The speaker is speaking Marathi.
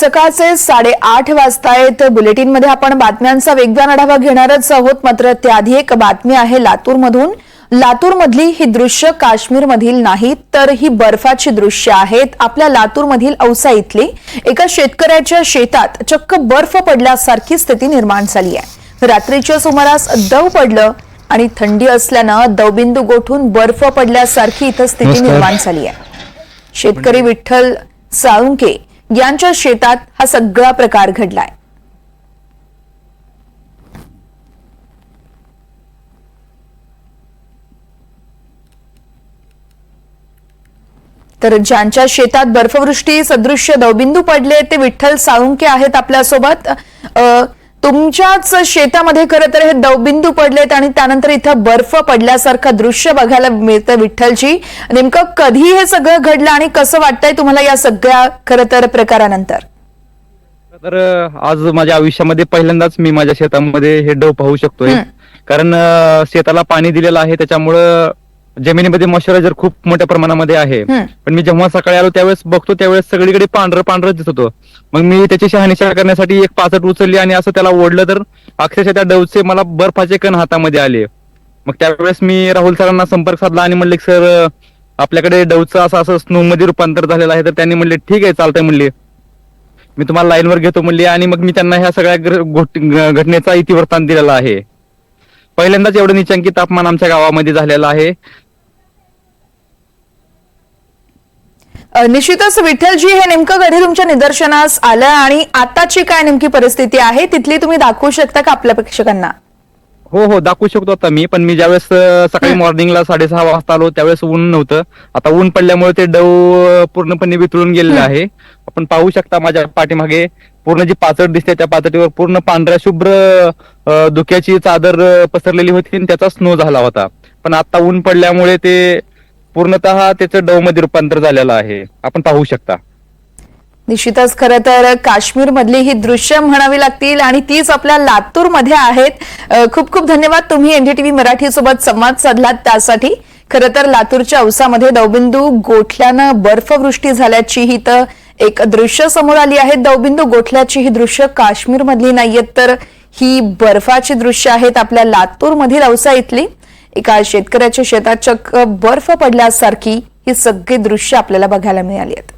सकाळचे साडेआठ वाजतायत बुलेटिनमध्ये आपण बातम्यांचा वेगवान आढावा घेणारच आहोत. मात्र त्याआधी एक बातमी आहे लातूरमधून. लातूरमधली ही दृश्य काश्मीरमधील नाहीत तर ही बर्फाची दृश्य आहेत. आपल्या लातूरमधील औसा इथली एका शेतकऱ्याच्या शेतात चक्क बर्फ पडल्यासारखी स्थिती निर्माण झाली आहे. रात्रीच्या सुमारास दव पडलं आणि थंडी असल्यानं दवबिंदू गोठून बर्फ पडल्यासारखी इथं स्थिती. निर्माण झाली आहे. शेतकरी विठ्ठल साळुंके यांच्या शेतात हा सगळा प्रकार घडलाय. तर ज्यांच्या शेतात बर्फवृष्टी सदृश्य दवबिंदू पडले ते विठ्ठल साळुंके आहेत आपल्यासोबत. अं तुमच्याच शेतामध्ये खरं तर हे दवबिंदू पडलेत आणि त्यानंतर इथं बर्फ पडल्यासारखं दृश्य बघायला मिळतं विठ्ठलजी. नेमकं कधी हे सगळं घडलं आणि कसं वाटतंय तुम्हाला या सगळ्या खरं तर प्रकारानंतर? तर आज माझ्या आयुष्यामध्ये पहिल्यांदाच मी माझ्या शेतामध्ये हे डव पाहू शकतोय. कारण शेताला पाणी दिलेलं आहे त्याच्यामुळं जमिनीमध्ये मॉइश्चरायझर खूप मोठ्या प्रमाणामध्ये आहे. हं. पण मी जेव्हा सकाळी आलो त्यावेळेस बघतो त्यावेळेस सगळीकडे पांढरं पांढरं दिसत होतं. मग मी त्याची शहानिशा करण्यासाठी एक पाचट उचलली आणि असं त्याला ओढलं तर अक्षरशः त्या डवचे मला बर्फाचे कण हातामध्ये आले. मग त्यावेळेस मी राहुल सरांना संपर्क साधला आणि म्हणले सर आपल्याकडे डवचं असं असं स्नो मध्ये रूपांतर झालेलं आहे. तर त्यांनी म्हणले ठीक आहे चालतंय म्हणले. मी तुम्हाला लाईनवर घेतो म्हणली आणि मग मी त्यांना ह्या सगळ्या ग्र- घटनेचा इतिवृत्तांत दिलेला आहे. पहिल्यांदाच एवढं निचंकी तापमान आमच्या गावामध्ये झालेलं आहे. निश्चितच विठ्ठलजी हे नेमकं कधी तुमच्या निदर्शनास आलं आणि आताची काय नेमकी परिस्थिती आहे तिथली तुम्ही दाखवू शकता का आपल्या प्रेक्षकांना? हो हो दाखवू शकतो आता मी पण मी ज्यावेळेस सकाळी मॉर्निंगला साडेसहा वाजता आलो त्यावेळेस ऊन नव्हतं. आता ऊन पडल्यामुळे ते डव पूर्णपणे वितळून गेलेलं आहे. आपण पाहू शकता माझ्या पाठीमागे पूर्ण जी पाचट दिसते त्या पाचटीवर पूर्ण पांढऱ्या शुभ्र धुक्याची चादर पसरलेली होती आणि त्याचा स्नो झाला होता. पण आता ऊन पडल्यामुळे ते पूर्णतः त्याचं डवमध्ये रूपांतर झालेलं आहे. आपण पाहू शकता. निश्चितच खरं तर काश्मीर मधली ही दृश्य म्हणावी लागतील आणि तीच आपल्या लातूरमध्ये आहेत खूप खूप धन्यवाद तुम्ही एनडीटीव्ही मराठी सोबत संवाद साधलात त्यासाठी. खरं तर लातूरच्या औसामध्ये दवबिंदू गोठल्यानं बर्फवृष्टी झाल्याची ही तर एक दृश्य समोर आली आहेत दवबिंदू गोठल्याची ही दृश्य काश्मीरमधली नाहीयेत तर ही बर्फाची दृश्य आहेत आपल्या लातूरमधील औसा इथली. एका शेतकऱ्याच्या शेतात चक्क बर्फ पडल्यासारखी ही सगळी दृश्य आपल्याला बघायला मिळाली आहेत.